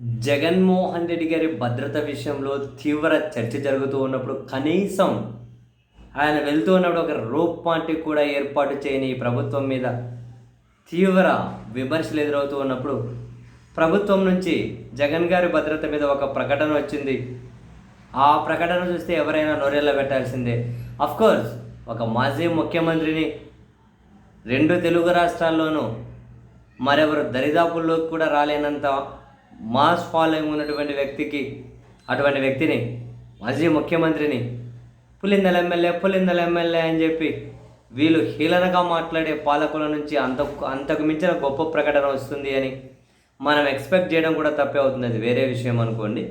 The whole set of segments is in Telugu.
జగన్మోహన్ రెడ్డి గారి భద్రత విషయంలో తీవ్ర చర్చ జరుగుతూ ఉన్నప్పుడు కనీసం ఆయన వెళ్తూ ఉన్నప్పుడు ఒక రోప్ పార్టీ కూడా ఏర్పాటు చేయని ఈ ప్రభుత్వం మీద తీవ్ర విమర్శలు ఎదురవుతూ ఉన్నప్పుడు ప్రభుత్వం నుంచి జగన్ గారి భద్రత మీద ఒక ప్రకటన వచ్చింది. ఆ ప్రకటన చూస్తే ఎవరైనా నోరెళ్ళ పెట్టాల్సిందే. అఫ్కోర్స్ ఒక మాజీ ముఖ్యమంత్రిని రెండు తెలుగు రాష్ట్రాల్లోనూ మరెవరు దరిదాపుల్లోకి కూడా రాలేనంత మాస్ ఫాలోయింగ్ ఉన్నటువంటి వ్యక్తికి అటువంటి వ్యక్తిని మాజీ ముఖ్యమంత్రిని పులిందల ఎమ్మెల్యే పులిందల ఎమ్మెల్యే అని చెప్పి వీళ్ళు హీలనగా మాట్లాడే పాలకుల నుంచి అంత అంతకు మించిన గొప్ప ప్రకటన వస్తుంది అని మనం ఎక్స్పెక్ట్ చేయడం కూడా తప్పే అవుతుంది. అది వేరే విషయం అనుకోండి.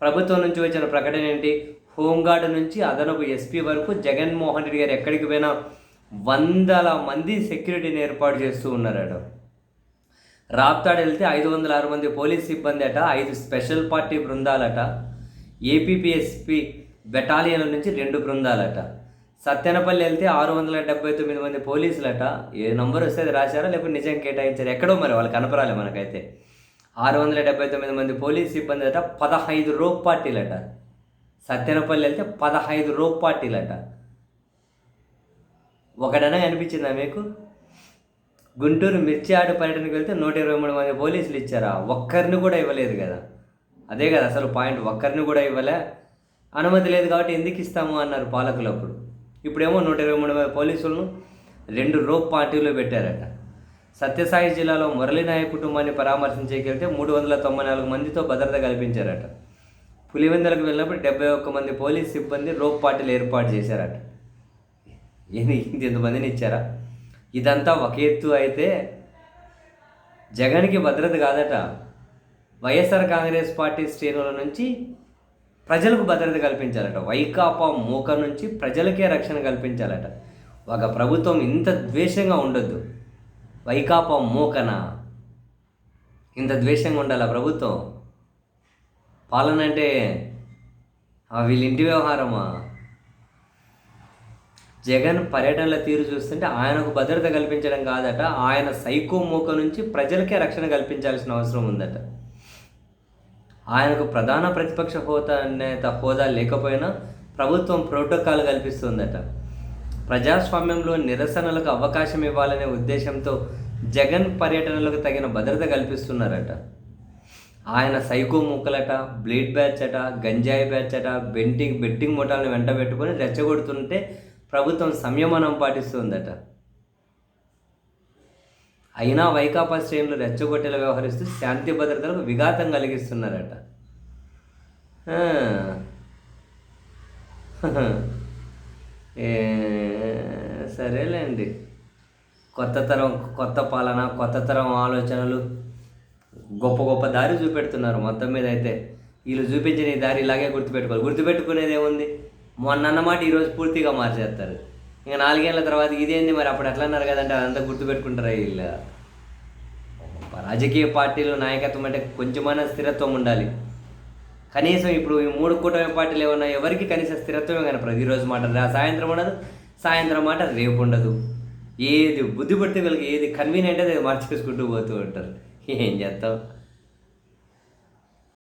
ప్రభుత్వం నుంచి వచ్చిన ప్రకటన ఏంటి? హోంగార్డు నుంచి అదనపు ఎస్పీ వరకు జగన్మోహన్ రెడ్డి గారు ఎక్కడికి పోయినా వందల మంది సెక్యూరిటీని ఏర్పాటు చేస్తూ ఉన్నారట రాప్తాడు వెళ్తే ఐదు వందల ఆరు మంది పోలీస్ సిబ్బంది అట ఐదు స్పెషల్ పార్టీ బృందాలట. ఏపీపీఎస్పి బెటాలియన్ల నుంచి రెండు బృందాలట. సత్యనపల్లి వెళ్తే ఆరు వందల డెబ్బై తొమ్మిది మంది పోలీసులట. ఏ నంబర్ వస్తే అది రాశారా? లేకపోతే నిజం కేటాయించారు? ఎక్కడో మరి వాళ్ళు కనపరాలి మనకైతే. ఆరు వందల డెబ్బై తొమ్మిది మంది పోలీస్ సిబ్బంది అట పదహైదు రోప్ పార్టీలట. సత్యనపల్లి వెళ్తే పదహైదు రోప్ పార్టీలట. ఒకడనే అనిపించిందా మీకు? గుంటూరు మిర్చి ఆట పర్యటనకు వెళ్తే నూట ఇరవై మూడు మంది పోలీసులు ఇచ్చారా. ఒక్కరిని కూడా ఇవ్వలేదు కదా. అదే కదా అసలు పాయింట్. ఒక్కరిని కూడా ఇవ్వలే. అనుమతి లేదు కాబట్టి ఎందుకు ఇస్తాము అన్నారు పాలకులు అప్పుడు. ఇప్పుడేమో నూట ఇరవై మూడు మంది పోలీసులను రెండు రోప్ పార్టీలు పెట్టారట. సత్యసాయి జిల్లాలో మురళీనాయక్ కుటుంబాన్ని పరామర్శించేకెళ్తే మూడు వందల తొంభై నాలుగు మందితో భద్రత కల్పించారట. పులివెందులకు వెళ్ళినప్పుడు డెబ్బై ఒక్క మంది పోలీస్ సిబ్బంది రోప్ పార్టీలు ఏర్పాటు చేశారట. ఏంది? ఇంతమందిని ఇచ్చారా? ఇదంతా ఒక ఎత్తు అయితే జగన్కి భద్రత కాదట. వైఎస్ఆర్ కాంగ్రెస్ పార్టీ శ్రేణుల నుంచి ప్రజలకు భద్రత కల్పించాలట. వైకాపా మూక నుంచి ప్రజలకే రక్షణ కల్పించాలట. ఒక ప్రభుత్వం ఇంత ద్వేషంగా ఉండొద్దు. వైకాపా మూకన? ఇంత ద్వేషంగా ఉండాలి ఆ ప్రభుత్వం? పాలన అంటే ఆ వీళ్ళ ఇంటి వ్యవహారమా? జగన్ పర్యటనల తీరు చూస్తుంటే ఆయనకు భద్రత కల్పించడం కాదట ఆయన సైకో మూక నుంచి ప్రజలకే రక్షణ కల్పించాల్సిన అవసరం ఉందట. ఆయనకు ప్రధాన ప్రతిపక్ష హోదా నేత హోదా లేకపోయినా ప్రభుత్వం ప్రోటోకాల్ కల్పిస్తుందట. ప్రజాస్వామ్యంలో నిరసనలకు అవకాశం ఇవ్వాలనే ఉద్దేశంతో జగన్ పర్యటనలకు తగిన భద్రత కల్పిస్తున్నారట. ఆయన సైకో ముక్కలట బ్లేడ్ బ్యాచ్ అట గంజాయి బ్యాచ్ అట బెంటింగ్ బెట్టింగ్ ముఠాలను వెంట పెట్టుకొని రెచ్చగొడుతుంటే ప్రభుత్వం సంయమనం పాటిస్తుందట. అయినా వైకాపా శ్రేణులు రెచ్చగొట్టేలా వ్యవహరిస్తూ శాంతి భద్రతలకు విఘాతం కలిగిస్తున్నారట. ఏ సరేలేండి. కొత్త తరం కొత్త పాలన కొత్త తరం ఆలోచనలు గొప్ప గొప్ప దారి చూపెడుతున్నారు మొత్తం మీద అయితే. వీళ్ళు చూపించిన ఈ దారి ఇలాగే గుర్తుపెట్టుకోవాలి. గుర్తుపెట్టుకునేది ఏముంది మొన్న అన్నమాట ఈరోజు పూర్తిగా మార్చేస్తారు. ఇంకా నాలుగేళ్ళ తర్వాత ఇదేంది మరి? అప్పుడు ఎట్లా అన్నారు కదంటే అదంతా గుర్తుపెట్టుకుంటారా వీళ్ళు? రాజకీయ పార్టీలు నాయకత్వం అంటే కొంచెమైనా స్థిరత్వం ఉండాలి. కనీసం ఇప్పుడు ఈ మూడు కూటమి పార్టీలు ఏమన్నా ఎవరికి కనీసం స్థిరత్వమే కానీ ప్రతిరోజు మాట సాయంత్రం ఉండదు. సాయంత్రం మాట రేపు ఉండదు. ఏది బుద్ధి పడితే వీళ్ళకి ఏది కన్వీనియంట్ అది మార్చేసుకుంటూ పోతూ ఉంటారు. ఏం చేస్తావు?